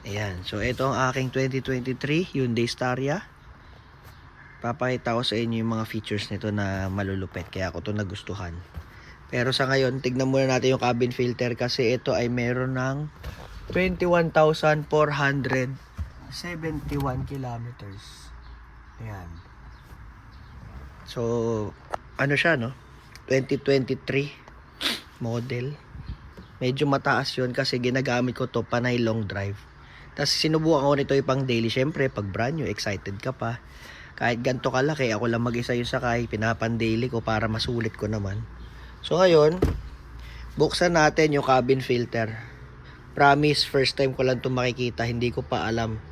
Ayan. So, ito ang aking 2023 Hyundai Staria. Papakita ko sa inyo yung mga features nito na malulupit. Kaya ako to nagustuhan. Pero sa ngayon, tignan muna natin yung cabin filter kasi ito ay meron ng 21,471 kilometers. Ayan. So, ano siya, no? 2023 model. Medyo mataas yun kasi ginagamit ko to panay long drive. Tapos sinubukan ko nito ipang daily. Siyempre, pag brand new, excited ka pa. Kahit ganito kalaki, ako lang mag-isa yung sakay, pinapan daily ko para masulit ko naman. So ngayon, buksan natin yung cabin filter. Promise, first time ko lang ito makikita. Hindi ko pa alam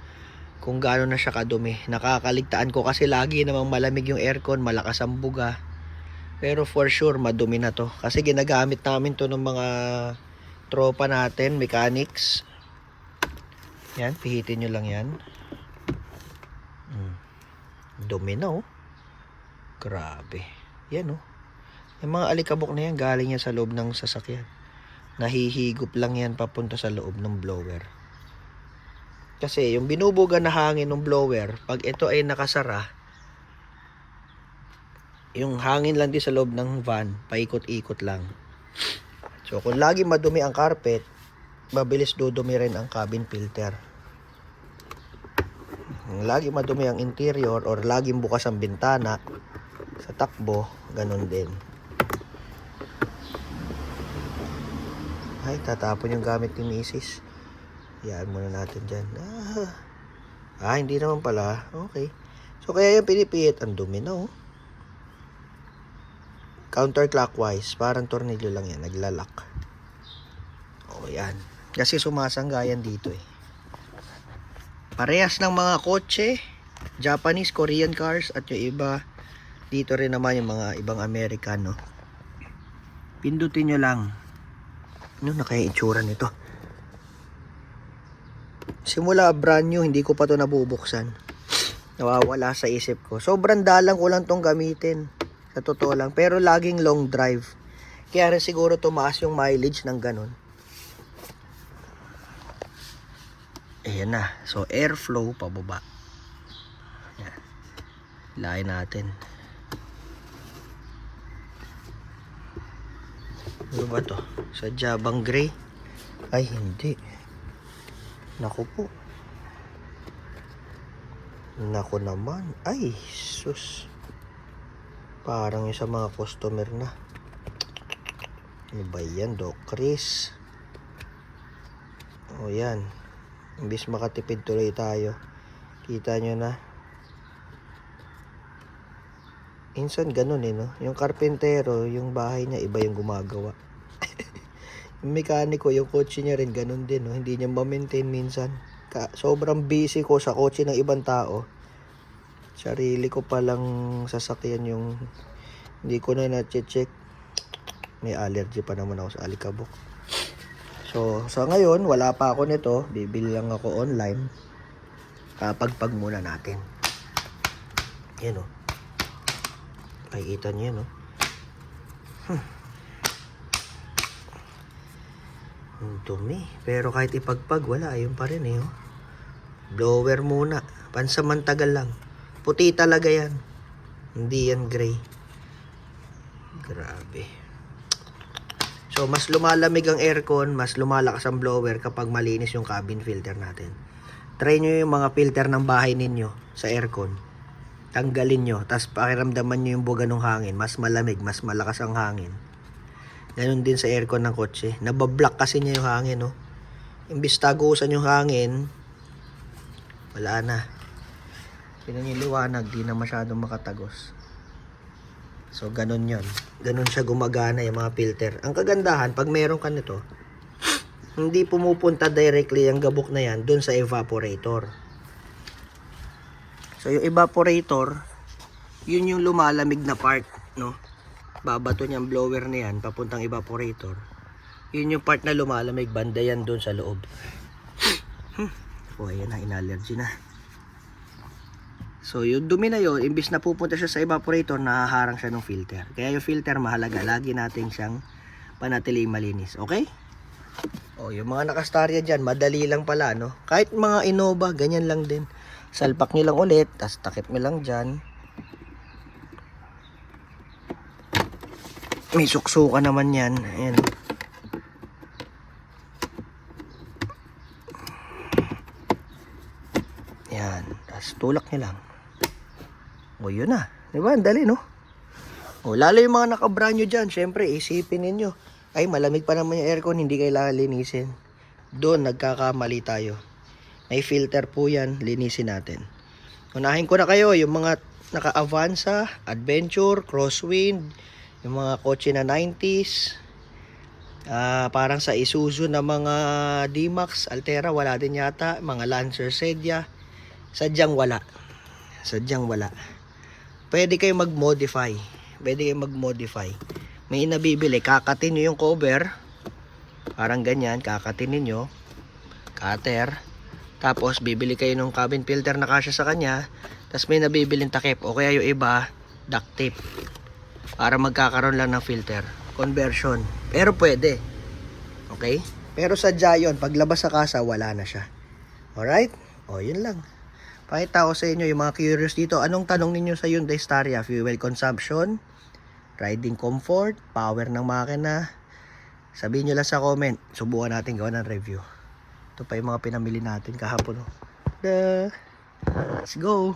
kung gaano na siya kadumi. Nakakaligtaan ko kasi lagi namang malamig yung aircon, malakas ang buga. Pero for sure, madumi na to. Kasi ginagamit namin to ng mga tropa natin, mechanics. Yan, pihitin nyo lang yan. Mm. Dumi na oh. Grabe. Yan oh. Yung mga alikabok na yan, galing yan sa loob ng sasakyan. Nahihigop lang yan papunta sa loob ng blower. Kasi yung binubuga na hangin ng blower, pag ito ay nakasara, yung hangin lang din sa loob ng van, paikot-ikot lang. So kung lagi madumi ang carpet, mabilis dudumi rin ang cabin filter. Lagi madumi ang interior or laging bukas ang bintana sa takbo, ganun din. Ay, tatapon yung gamit ni Mrs. Yan muna natin dyan. Ah, ah hindi naman pala. Okay. So, kaya yung pinipihit, ang dumi na oh. Counterclockwise. Parang tornilyo lang yan. Naglalak. O, yan. Kasi sumasanggayan dito eh. Parehas ng mga kotse. Japanese, Korean cars. At yung iba, dito rin naman yung mga ibang American, no? Pindutin nyo lang. Ano na kaya itsura nito? Simula brand new, hindi ko pa to nabubuksan. Nawawala sa isip ko. Sobrang dalang ko lang tong gamitin. Sa totoo lang. Pero laging long drive. Kaya rin siguro tumaas yung mileage ng ganun. Ayan na. So, airflow pababa. Ayan. Lain natin. Ano ba to? Sa Jabang Gray? Ay, hindi. Naku po. Naku naman. Ay, sus. Parang yung sa mga customer na. Ano ba yan, Doc Chris? O yan. Imbis makatipid tuloy tayo. Kita nyo na. Insan ganun eh, no? Yung karpentero, yung bahay niya, iba yung gumagawa. yung mekaniko, yung kotse niya rin, ganun din, no? Hindi niya ma-maintain minsan. Ka sobrang busy ko sa kotse ng ibang tao. Sarili ko palang sasakyan yung hindi ko na na-check. May allergy pa naman ako sa alikabok. So, sa ngayon, wala pa ako nito. Bibili lang ako online. Kapagpag muna natin. Yan o. Makikita niyo, no? Hmm. Ang dumi. Pero kahit ipagpag, wala. Ayun pa rin, eh. Oh. Blower muna. Pansamantagal lang. Puti talaga yan. Hindi yan gray. Grabe. So, mas lumalamig ang aircon, mas lumalakas ang blower kapag malinis yung cabin filter natin. Try nyo yung mga filter ng bahay ninyo sa aircon. Tanggalin nyo, tapos pakiramdaman nyo yung buga ng hangin. Mas malamig, mas malakas ang hangin. Ganun din sa aircon ng kotse. Nabablock kasi niya yung hangin, no? Imbis tagusan yung hangin, wala na. Niyo yung di na masyadong makatagos. So, ganun yon Ganun siya gumagana yung mga filter. Ang kagandahan, pag meron ka nito, hindi pumupunta directly ang gabok na yan dun sa evaporator. So, yung evaporator, yun yung lumalamig na part, no? Babato niyang blower na yan, papuntang evaporator. Yun yung part na lumalamig, banda yan dun sa loob. Hmm. Oh, ayan na, inallergy na. So, yung dumi na yun, imbis na pupunta siya sa evaporator, nahaharang siya ng filter. Kaya yung filter mahalaga, lagi natin siyang panatili malinis. Okay? Oh, yung mga nakastarya dyan, madali lang pala, no? Kahit mga Innova, ganyan lang din. Salpak nyo lang ulit, tas takip nyo lang dyan. May suksuka naman yan. Ayan. Yan. Tas tulak nyo lang. O, yun na. Diba? Ang dali, no? O, lalo yung mga nakabranyo dyan, syempre, isipin ninyo. Ay, malamig pa naman yung aircon, hindi kailangan linisin. Doon, nagkakamali tayo. May filter po yan, linisin natin. Unahin ko na kayo, yung mga naka-Avanza, Adventure, Crosswind, yung mga kotse na 90s, ah parang sa Isuzu na mga D-Max, Altera, wala din yata, mga Lancer Sedia, sadyang wala. Sadyang wala. Pwede kayo mag-modify. Pwede kayo mag-modify. May nabibili, kakatin nyo yung cover, parang ganyan, kakatin ninyo, cutter, tapos bibili kayo ng cabin filter na kasya sa kanya, tapos may nabibiling takip o kaya yung iba, duct tape. Para magkakaroon lang ng filter. Conversion. Pero pwede. Okay? Pero sa yun, paglabas sa kasa, wala na siya. Alright? O, yun lang. Pakita ko sa inyo yung mga curious dito. Anong tanong ninyo sa Hyundai Staria? Fuel consumption, riding comfort, power ng makina. Sabihin nyo lang sa comment. Subukan natin gawa ng review. Ito pa yung mga pinamili natin kahapon. oh. Let's go.